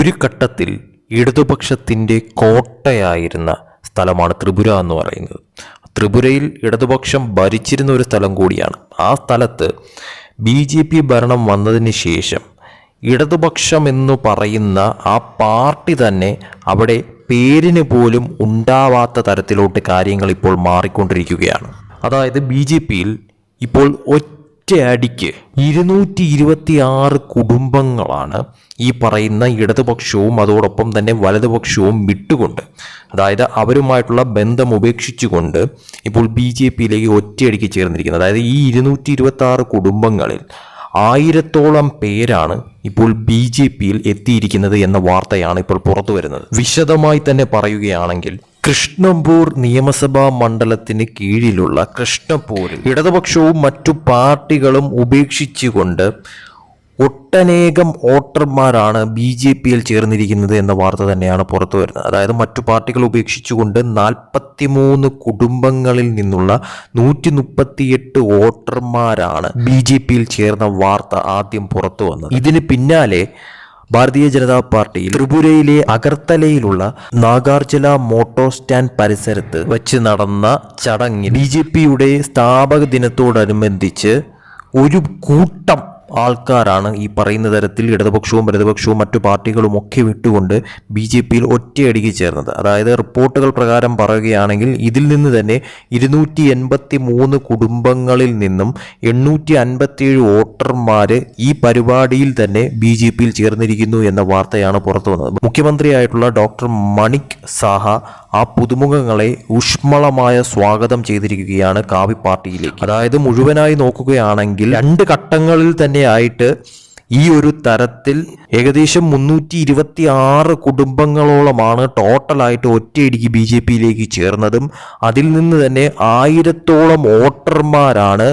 ഒരു ഘട്ടത്തിൽ ഇടതുപക്ഷത്തിന്റെ കോട്ടയായിരുന്ന സ്ഥലമാണ് ത്രിപുര എന്ന് പറയുന്നത്. ത്രിപുരയിൽ ഇടതുപക്ഷം ഭരിച്ചിരുന്ന ഒരു സ്ഥലം കൂടിയാണ്. ആ സ്ഥലത്ത് ബി ജെ പി ഭരണം വന്നതിന് ശേഷം ഇടതുപക്ഷം എന്ന് പറയുന്ന ആ പാർട്ടി തന്നെ അവിടെ പേരിന് പോലും ഉണ്ടാവാത്ത തരത്തിലോട്ട് കാര്യങ്ങൾ ഇപ്പോൾ മാറിക്കൊണ്ടിരിക്കുകയാണ്. അതായത് ബി ജെ പിയിൽ ഇപ്പോൾ ഒറ്റയടിക്ക് ഇരുന്നൂറ്റി ഇരുപത്തി ആറ് കുടുംബങ്ങളാണ് ഈ പറയുന്ന ഇടതുപക്ഷവും അതോടൊപ്പം തന്നെ വലതുപക്ഷവും വിട്ടുകൊണ്ട്. അതായത് അവരുമായിട്ടുള്ള ബന്ധം ഉപേക്ഷിച്ചുകൊണ്ട് ഇപ്പോൾ ബി ജെ പിയിലേക്ക് ഒറ്റയടിക്ക് ചേർന്നിരിക്കുന്നത്. അതായത് ഈ ഇരുന്നൂറ്റി ഇരുപത്തി ആറ് കുടുംബങ്ങളിൽ ആയിരത്തോളം പേരാണ് ഇപ്പോൾ ബി ജെ പിയിൽ എത്തിയിരിക്കുന്നത് എന്ന വാർത്തയാണ് ഇപ്പോൾ പുറത്തു വരുന്നത് വിശദമായി തന്നെ പറയുകയാണെങ്കിൽ കൃഷ്ണപൂർ നിയമസഭാ മണ്ഡലത്തിന് കീഴിലുള്ള കൃഷ്ണപൂരിൽ ഇടതുപക്ഷവും മറ്റു പാർട്ടികളും ഉപേക്ഷിച്ചുകൊണ്ട് ഒട്ടനേകം വോട്ടർമാരാണ് ബി ജെ പിയിൽ ചേർന്നിരിക്കുന്നത് എന്ന വാർത്ത തന്നെയാണ് പുറത്തു വരുന്നത്. അതായത് മറ്റു പാർട്ടികൾ ഉപേക്ഷിച്ചുകൊണ്ട് നാൽപ്പത്തിമൂന്ന് കുടുംബങ്ങളിൽ നിന്നുള്ള നൂറ്റി മുപ്പത്തിയെട്ട് വോട്ടർമാരാണ് ബി ജെ പിയിൽ ചേർന്ന വാർത്ത ആദ്യം പുറത്തു വന്നത്. ഇതിന് പിന്നാലെ ഭാരതീയ ജനതാ പാർട്ടിയിൽ ത്രിപുരയിലെ അഗർത്തലയിലുള്ള നാഗാർജുന മോട്ടോ സ്റ്റാൻഡ് പരിസരത്ത് വച്ച് നടന്ന ചടങ്ങിൽ ബി ജെ പിയുടെ സ്ഥാപക ദിനത്തോടനുബന്ധിച്ച് ഒരു കൂട്ടം ആൾക്കാരാണ് ഈ പറയുന്ന തരത്തിൽ ഇടതുപക്ഷവും വലതുപക്ഷവും മറ്റു പാർട്ടികളും ഒക്കെ വിട്ടുകൊണ്ട് ബി ജെ പിയിൽ ഒറ്റയടിക്ക് ചേർന്നത്. അതായത് റിപ്പോർട്ടുകൾ പ്രകാരം പറയുകയാണെങ്കിൽ ഇതിൽ നിന്ന് തന്നെ ഇരുന്നൂറ്റി എൺപത്തി മൂന്ന് കുടുംബങ്ങളിൽ നിന്നും എണ്ണൂറ്റി അൻപത്തിയേഴ് വോട്ടർമാർ ഈ പരിപാടിയിൽ തന്നെ ബി ജെ പിയിൽ ചേർന്നിരിക്കുന്നു എന്ന വാർത്തയാണ് പുറത്തു വന്നത്. മുഖ്യമന്ത്രിയായിട്ടുള്ള ഡോക്ടർ മണിക് സാഹ ആ പുതുമുഖങ്ങളെ ഊഷ്മളമായ സ്വാഗതം ചെയ്തിരിക്കുകയാണ് കാവി പാർട്ടിയിലേക്ക്. അതായത് മുഴുവനായി നോക്കുകയാണെങ്കിൽ രണ്ട് ഘട്ടങ്ങളിൽ തന്നെ ആയിട്ട് ഈ ഒരു തരത്തിൽ ഏകദേശം മുന്നൂറ്റി ഇരുപത്തി ആറ് കുടുംബങ്ങളോളമാണ് ടോട്ടലായിട്ട് ഒറ്റയടിക്ക് ബി ജെ പിയിലേക്ക് ചേർന്നതും അതിൽ നിന്ന് തന്നെ ആയിരത്തോളം വോട്ടർമാരാണ്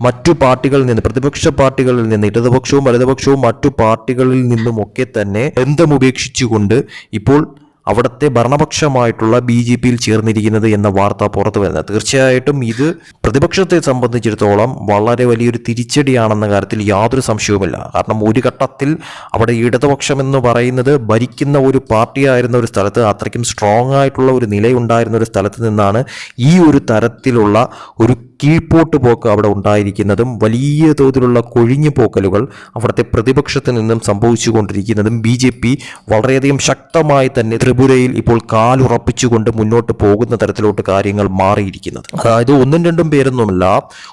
മറ്റു പാർട്ടികളിൽ നിന്ന് പ്രതിപക്ഷ പാർട്ടികളിൽ നിന്ന് ഇടതുപക്ഷവും വലതുപക്ഷവും മറ്റു പാർട്ടികളിൽ നിന്നുമൊക്കെ തന്നെ ബന്ധമുപേക്ഷിച്ചുകൊണ്ട് ഇപ്പോൾ അവിടുത്തെ ഭരണപക്ഷമായിട്ടുള്ള ബി ജെ പിയിൽ ചേർന്നിരിക്കുന്നത് എന്ന വാർത്ത പുറത്തു വരുന്നത്. തീർച്ചയായിട്ടും ഇത് പ്രതിപക്ഷത്തെ സംബന്ധിച്ചിടത്തോളം വളരെ വലിയൊരു തിരിച്ചടിയാണെന്ന കാര്യത്തിൽ യാതൊരു സംശയവുമില്ല. കാരണം ഒരു ഘട്ടത്തിൽ അവിടെ ഇടതുപക്ഷം എന്ന് പറയുന്നത് ഭരിക്കുന്ന ഒരു പാർട്ടിയായിരുന്ന ഒരു സ്ഥലത്ത് അത്രയ്ക്കും സ്ട്രോങ് ആയിട്ടുള്ള ഒരു നിലയുണ്ടായിരുന്ന ഒരു സ്ഥലത്ത് നിന്നാണ് ഈ ഒരു തരത്തിലുള്ള ഒരു കീഴ്പോട്ട് പോക്ക് അവിടെ ഉണ്ടായിരിക്കുന്നതും വലിയ തോതിലുള്ള കൊഴിഞ്ഞു പോക്കലുകൾ അവിടുത്തെ പ്രതിപക്ഷത്തിൽ നിന്നും സംഭവിച്ചുകൊണ്ടിരിക്കുന്നതും ബി ജെ പി വളരെയധികം ശക്തമായി തന്നെ ത്രിപുരയിൽ ഇപ്പോൾ കാലുറപ്പിച്ചുകൊണ്ട് മുന്നോട്ട് പോകുന്ന തരത്തിലോട്ട് കാര്യങ്ങൾ മാറിയിരിക്കുന്നത്. അതായത് ഒന്നും രണ്ടും പേരൊന്നുമല്ല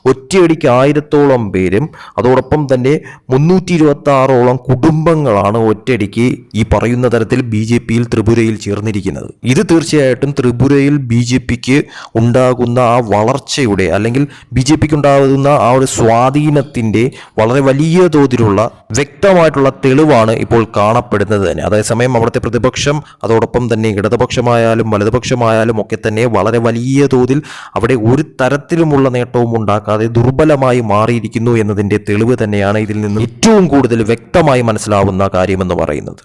ഒറ്റയടിക്ക് ആയിരത്തോളം പേരും അതോടൊപ്പം തന്നെ മുന്നൂറ്റി ഇരുപത്തി ആറോളം കുടുംബങ്ങളാണ് ഒറ്റയടിക്ക് ഈ പറയുന്ന തരത്തിൽ ബി ജെ പിയിൽ ത്രിപുരയിൽ ചേർന്നിരിക്കുന്നത്. ഇത് തീർച്ചയായിട്ടും ത്രിപുരയിൽ ബി ജെ പിക്ക് ഉണ്ടാകുന്ന ആ വളർച്ചയുടെ അല്ലെങ്കിൽ ബി ജെ പിക്ക് ഉണ്ടാകുന്ന ആ ഒരു സ്വാധീനത്തിന്റെ വളരെ വലിയ തോതിലുള്ള വ്യക്തമായിട്ടുള്ള തെളിവാണ് ഇപ്പോൾ കാണപ്പെടുന്നത് തന്നെ. അതേസമയം അവിടുത്തെ പ്രതിപക്ഷം അതോടൊപ്പം തന്നെ ഇടതുപക്ഷമായാലും വലതുപക്ഷമായാലും ഒക്കെ തന്നെ വളരെ വലിയ തോതിൽ അവിടെ ഒരു തരത്തിലുമുള്ള നേട്ടവും ഉണ്ടാക്കാതെ ദുർബലമായി മാറിയിരിക്കുന്നു എന്നതിന്റെ തെളിവ് തന്നെയാണ് ഇതിൽ നിന്ന് ഏറ്റവും കൂടുതൽ വ്യക്തമായി മനസ്സിലാവുന്ന കാര്യമെന്ന് പറയുന്നത്.